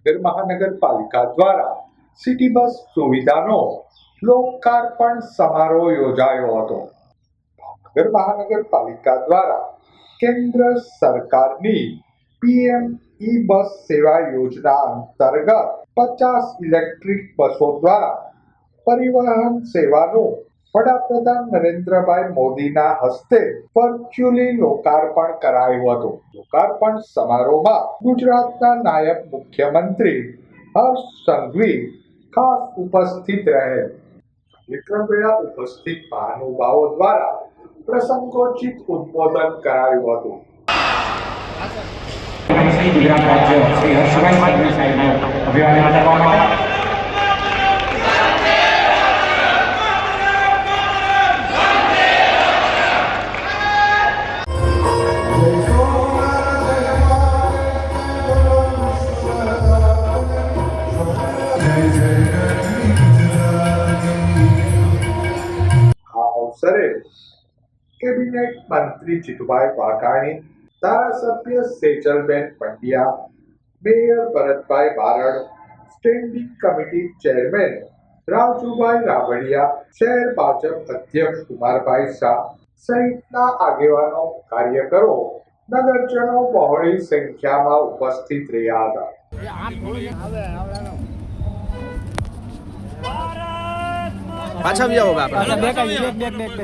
ભાવનગર મહાનગરપાલિકા દ્વારા city bus સુવિધાનો લોકાર્પણ સમારોહ યોજાયો હતો. ભાવનગર મહાનગરપાલિકા દ્વારા કેન્દ્ર સરકારની પીએમ ઈ બસ સેવા યોજના અંતર્ગત પચાસ ઇલેક્ટ્રિક બસો દ્વારા પરિવહન સેવાનું વડાપ્રધાન નરેન્દ્રભાઈ મોદીના હસ્તે વર્ચ્યુઅલી લોકાર્પણ કરાયું હતું. લોકાર્પણ સમારોહમાં ગુજરાતના નાયબ મુખ્યમંત્રી હર્ષ સંઘવી ખાસ ઉપસ્થિત રહે. વિક્રમ વેળા ઉપસ્થિત મહાનુભાવો દ્વારા પ્રસંગોચિત ઉદ્બોધન કરાયું હતું. ગુજરાત રાજ્ય શ્રી હર્ષભાઈ સાહેબને અભિવાદન આપવા અવસરે કેબિનેટ મંત્રી જીતુભાઈ વાઘાણી ધારાસભ્ય Sejalben Pandya mayor Bharatbhai Barad standing committee chairman Rajubhai Ravadiya શહેર ભાજપ અધ્યક્ષ કુમારભાઈ શાહ સહિતના આગેવાનો, કાર્યકરો, નગરજનો બહોળી સંખ્યામાં ઉપસ્થિત રહ્યા હતા. પાછા બી આવો આપણે